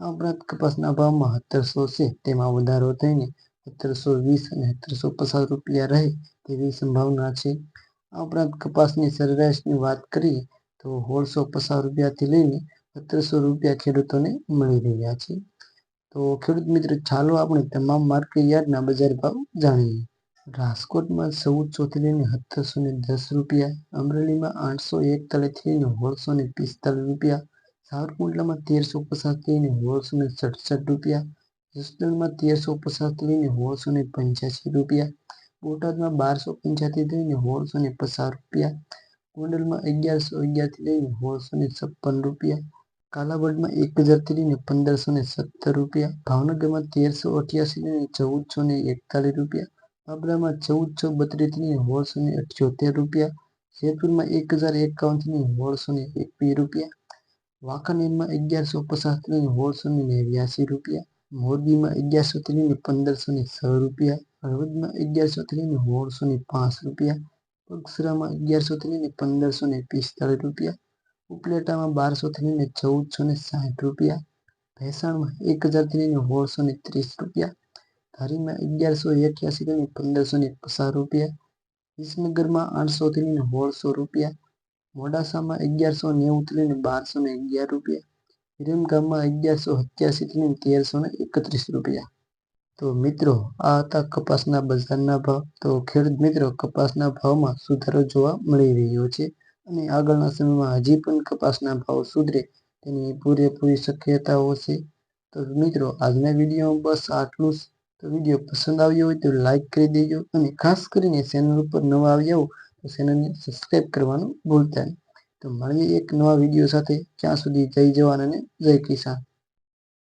આ ઉપરાંત કપાસના ભાવમાં સત્તરસો છે. તેમાં વધારો થઈને સત્તરસો વીસ અને સત્તરસો પચાસ રૂપિયા રહે તેવી સંભાવના છે. આ ઉપરાંત કપાસની સરેરાશની વાત કરીએ તો સોળસો પચાસ રૂપિયાથી લઈને સત્તરસો રૂપિયા ખેડૂતોને મળી રહ્યા છે. તો ખેડૂત મિત્રો, ચાલો આપણે તમામ માર્કેટ યાર્ડના બજાર ભાવ જાણીએ. રાજકોટમાં ચૌદસો થી લઈને સત્તરસો ને દસ રૂપિયા, અમરેલીમાં આઠસો એકતાલીસથી લઈને સોળસો ને પિસ્તાલીસ રૂપિયા સાવરકુંડલામાં તેરસો પચાસથી લઈને સોળસો ને સડસઠ રૂપિયા, જસદણમાં તેરસો પચાસથી લઈને સોળસો ને પંચ્યાસી રૂપિયા, બોટાદમાં બારસો પંચ્યાસીથી લઈને સોળસો ને પચાસ રૂપિયા, ગોંડલમાં અગિયારસો અગિયારથી લઈને સોળસો ને છપ્પન રૂપિયા, કાલાવડમાં એક હજારથી લઈને પંદરસો ને સત્તર રૂપિયા, ભાવનગરમાં તેરસો અઠ્યાસી લઈને ચૌદસો ને એકતાલીસ રૂપિયા, બાબરામાં ચૌદસો બત્રીસથી સોળસો ને અઠ્યોતેર રૂપિયા, જેતપુરમાં એક હજાર એકાવનથી લઈને સોળસો ને એકવીસ રૂપિયા વાંકાનેરમાં અગિયારસો પચાસથી સોળસો ને નેવ્યાસી રૂપિયા, મોરબીમાં અગિયારસો લઈને પંદરસો ને છ રૂપિયા, હળવદમાં અગિયારસો લઈને સોળસો ને પાંચ રૂપિયા બગસરામાં અગિયારસો લઈને પંદરસો ને પિસ્તાળીસ રૂપિયા, ઉપલેટામાં બારસો લઈને ચૌદસો ને સાઠ રૂપિયા, ભેસાણમાં એક હજાર લઈને સોળસો ને ત્રીસ રૂપિયા, ધારીમાં અગિયારસો એક્યાસી લઈને પંદરસો ને પચાસ રૂપિયા, વિસનગરમાં આઠસો લઈને સોળસો રૂપિયા મોડાસામાં અગિયારસો નેવુંથી બારસો ને અગિયાર રૂપિયા. વિરમગામમાં અગિયારસો સત્યાસીથી તેરસો ને એકત્રીસ રૂપિયા. તો મિત્રો, આ હતા કપાસના બજારના ભાવ. તો ખેડૂત મિત્રો, કપાસના ભાવમાં સુધારો જોવા મળી રહ્યો છે અને આગળના સમયમાં હજી પણ કપાસના ભાવ સુધરે તેની પૂરેપૂરી શક્યતાઓ છે. તો મિત્રો, આજના વિડીયોમાં બસ આટલું જ. તો વીડિયો પસંદ આવ્યો હોય તો લાઈક કરી દેજો અને ખાસ કરીને ચેનલ ઉપર નવા આવ્યા હો તો ચેનલને સબસ્ક્રાઈબ કરવાનું ભૂલતા નહીં. તો મળીએ એક નવા વીડિયો સાથે. ત્યાં સુધી જય જવાન અને જય કિસાન.